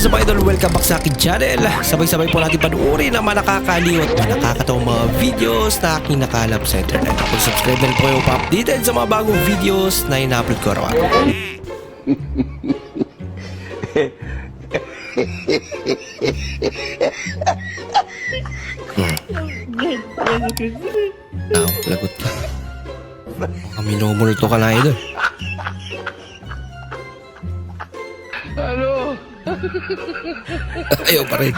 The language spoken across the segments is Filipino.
is up idol? Welcome back sa akin channel. Sabay-sabay po natin panuorin ang mga nakakaliw at mga nakakatawang mga videos na aking nakalap sa internet. Kung subscribe na rin po kayo pa-updated sa mga bagong videos na ina-upload ko araw Aw, lagot ka. Baka minumulto ka na idol. Ayaw pa rin.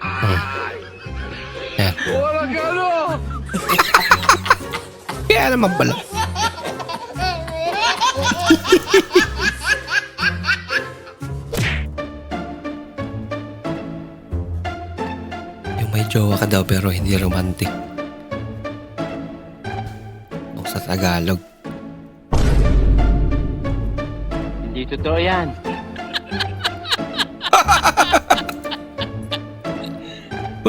Hmm. Yan. Wala ka ano? Kaya naman pala. Yung may jowa ka daw pero hindi romantic. O sa Tagalog. Hindi totoo yan.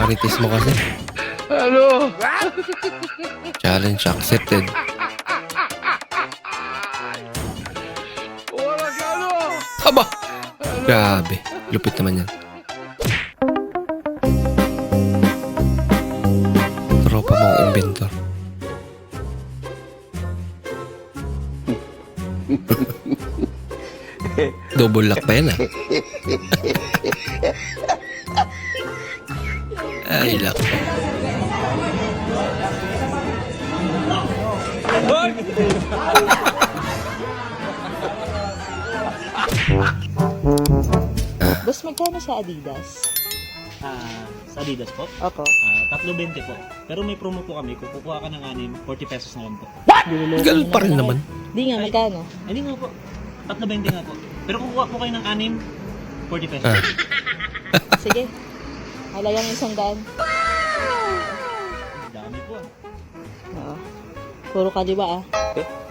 Kamaritis mo kasi. Ano? Challenge accepted. Ano? Aba! Grabe. Lupit naman yan. Tropa mong inventor. Double lock pa yan ah. Ay, lock. Boss, magkano sa Adidas? Ah, sa Adidas po? Opo. Ah, tatlo 20 po. Pero may promo po kami. Kung kukuha ka ng anim, 40 pesos na lang po. Ganun pa rin naman. Di nga, magkano? Hindi nga po. Tatlo 20 nga po. Pero kung kukuha po kayo ng anim, 40 pesos. Ah. Sige. Halagang isang daan. Dami po. ah. Oo. Puro kaliwa ah.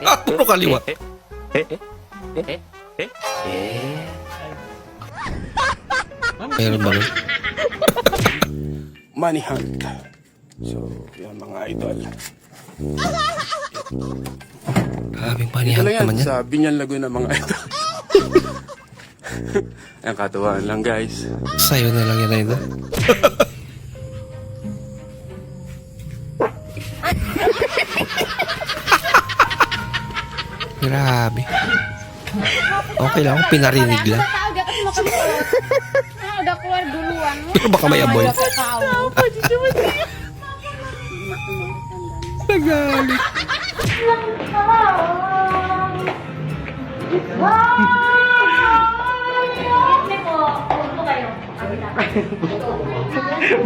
Ah, puro kaliwa. Ma'am, Meron ba nun? money hunt. So, yan mga idol. Grabing Ito panihan lang yan, naman yan. sa Binyan Laguna mga idol. Ang katuwaan lang guys. Sa'yo na lang yan, idol. Grabe. Okay lang, pinarinig lang. Aga kasi makamit. Aga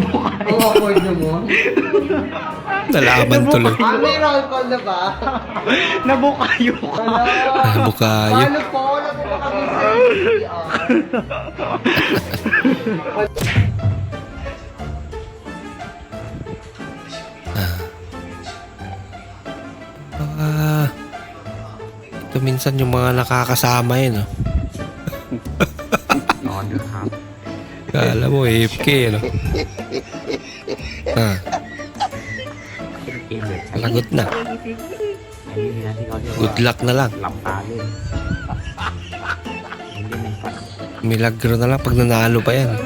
ko ang. Nagalit. Nalaman tuloy. Ah, may roll call na ba? Nabukayo ka. Ah, bukayo. Ano po? Wala po kami sa CR? Ah, ito minsan yung mga nakakasama yun, no? Kala mo, AFK, no? Ah. Lagot na. Good luck na lang. Milagro na lang pag nanalo pa yan. Ano?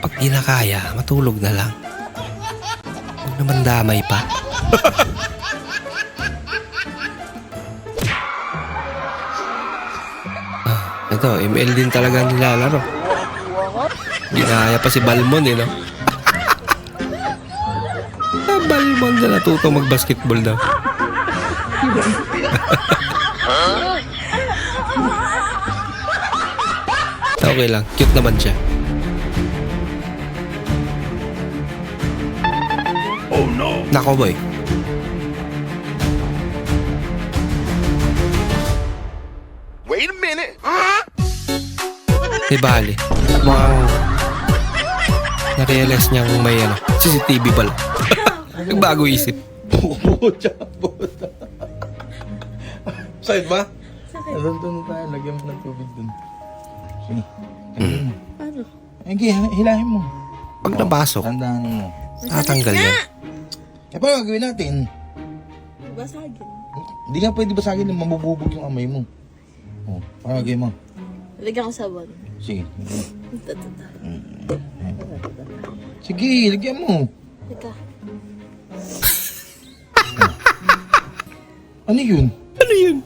Pag di na kaya, matulog na lang. Huwag naman damay pa. ito, ML din talaga nilalaro. Ginaya pa si Balmon eh, no? ah, Balmon na natuto mag-basketball daw. Okay lang. Cute naman siya. Nako boy. Di bali. Mukhang na-realize niyang may ano, CCTV pala. Nagbago isip. Sakit ba? Sakit. Doon, doon tayo. Lagyan mo ng tubig doon. Sige. Paano? Okay, hilahin mo. Pag napasok, Tandaan mo. tatanggal yan. Kaya paano gagawin natin? Basagin. Hindi nga pwede basagin mabububog yung amay mo. Oh, paano gagawin mo? Lagyan ko sabon. Sige. Tatata. Sige, lagyan mo. Teka. Ano yun? Ano yun?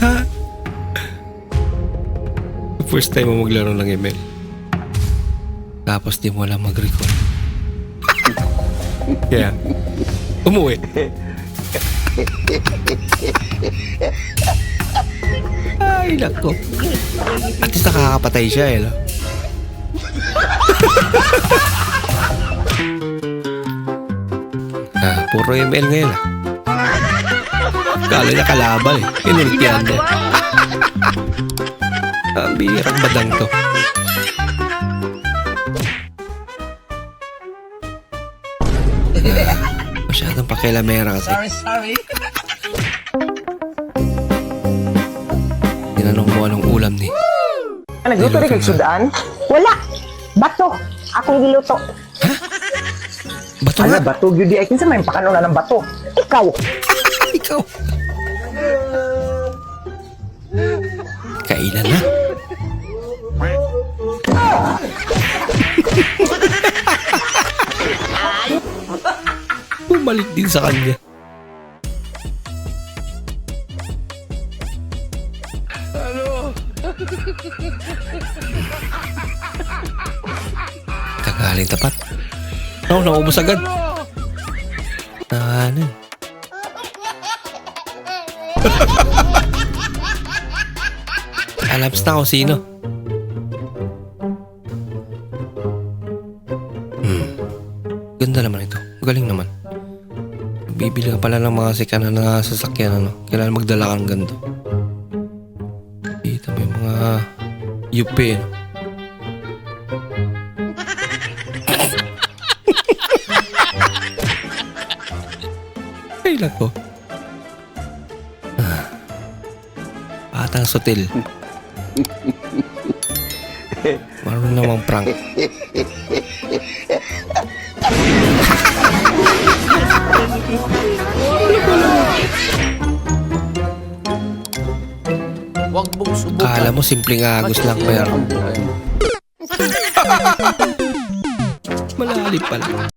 Ha? First time mo maglaro ng ML. Tapos di mo alam mag-record. Kaya, umuwi. Ay, nako. At least nakakapatay siya eh. No? ah, puro ML ngayon ah. Kala niya kalaban eh. Inultihan niya. Ang birang badang to. Masyadong pakilamera kasi. Sorry, sorry. Tinanong mo anong ulam ni. Nagluto rin kay Sudan? Wala. Bato. Akong giluto. Bato Ala, nga. bato. Yudi ay kinsa may pakanuna ng bato. Ikaw. Ikaw. Kailan na? Bumalik din sa kanya. Kagaling tapat. Oh, naubos agad. Ano? Alams na kung sino. Hmm. Ganda naman ito. Galing naman. Bibili ka pala ng mga sikana na sasakyan ano. Kailangan magdala kang ganito. Dito may mga UP ano. Ay, nako. Ah. Atang sutil. Marunong namang prank. Huwag mong subukan. Kala mo simpleng agos lang pero malalim pala.